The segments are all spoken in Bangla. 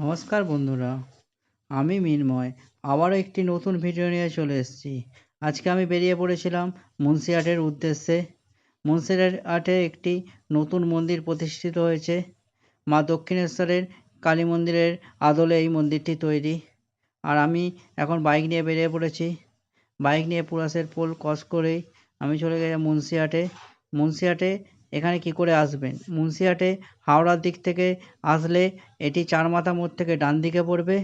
নমস্কার বন্ধুরা, আমি মিনময়, আবারও একটি নতুন ভিডিও নিয়ে চলে এসেছি। আজকে আমি বেরিয়ে পড়েছিলাম মুন্সিহাটের উদ্দেশ্যে। মুন্সিহাটে একটি নতুন মন্দির প্রতিষ্ঠিত হয়েছে। মা দক্ষিণেশ্বরের কালী মন্দিরের আদলে এই মন্দিরটি তৈরি। আর আমি এখন বাইক নিয়ে বেরিয়ে পড়েছি। বাইক নিয়ে পুরাসের পোল ক্রস করেই আমি চলে গেছি মুন্সিহাটে মুন্সিহাটে এখানে কি করে আসবেন? মুন্সিহাটে, হাওড়ার দিক থেকে আসলে এটি চারমাথা মোড় থেকে ডান দিকে পড়বে।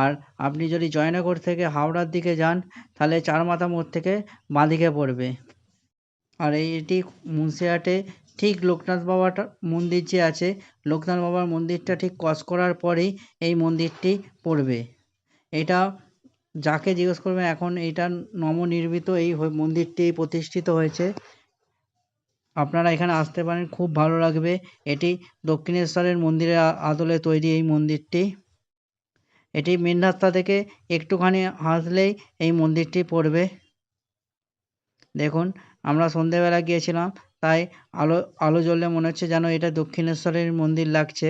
আর আপনি যদি জয়নগর থেকে হাওড়ার দিকে যান, তাহলে চারমাথা মোড় থেকে বাঁ দিকে পড়বে। আর এই এটি মুন্সিহাটে ঠিক লোকনাথ বাবাটা মন্দির যে আছে, লোকনাথ বাবার মন্দিরটা ঠিক ক্রস করার পরেই এই মন্দিরটি পড়বে। এটা যাকে জিজ্ঞেস করবেন, এখন এইটা নবনির্মিত এই মন্দিরটি প্রতিষ্ঠিত হয়েছে। আপনারা এখানে আসতে পারেন, খুব ভালো লাগবে। এটি দক্ষিণেশ্বরের মন্দিরের আদলে তৈরি এই মন্দিরটি। এটি মেন রাস্তা থেকে একটুখানি হাসলেই এই মন্দিরটি পড়বে। দেখুন, আমরা সন্ধেবেলা গিয়েছিলাম, তাই আলো আলো জ্বললে মনে হচ্ছে যেন এটা দক্ষিণেশ্বরের মন্দির লাগছে।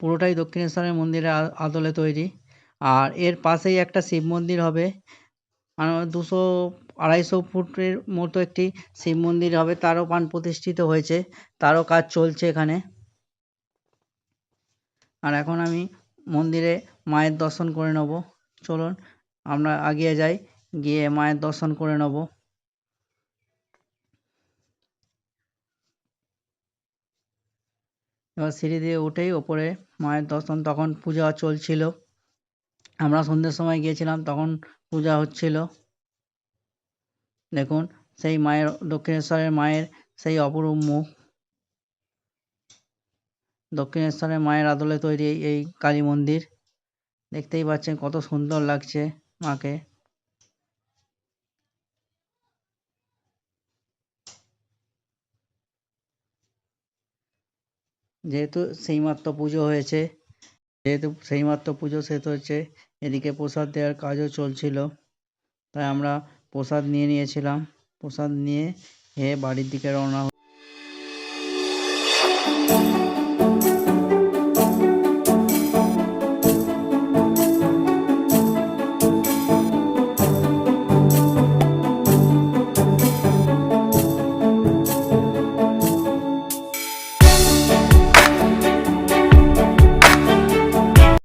পুরোটাই দক্ষিণেশ্বরের মন্দিরের আদলে তৈরি। আর এর পাশেই একটা শিব মন্দির হবে। দুশো আড়াইশো ফুটের মতো একটি শিব মন্দির হবে, তারও প্রাণ প্রতিষ্ঠিত হয়েছে, তারও কাজ চলছে এখানে। আর এখন আমি মন্দিরে মায়ের দর্শন করে নেব। চলুন, আমরা এগিয়ে যাই, গিয়ে মায়ের দর্শন করে নেব। এবার সিঁড়ি দিয়ে উঠেই ওপরে মায়ের দর্শন, তখন পূজা চলছিল। আমরা সন্ধ্যের সময় গিয়েছিলাম, তখন পূজা হচ্ছিল। দেখুন, সেই মায়ের দক্ষিণেশ্বরের মায়ের সেই অপরূপ মুখ। দক্ষিণেশ্বরের মায়ের আদলে তৈরি এই- কালী মন্দির। দেখতেই পাচ্ছেন কত সুন্দর লাগছে মাকে। যেহেতু সেইমাত্র পুজো হয়েছে, যেহেতু সেইমাত্র পুজো শেষ হয়েছে এদিকে প্রসাদ দেওয়ার কাজও চলছিল। তাই আমরা প্রসাদ নিয়ে নিয়েছিলাম। প্রসাদ নিয়ে বাড়ির দিকে রওনা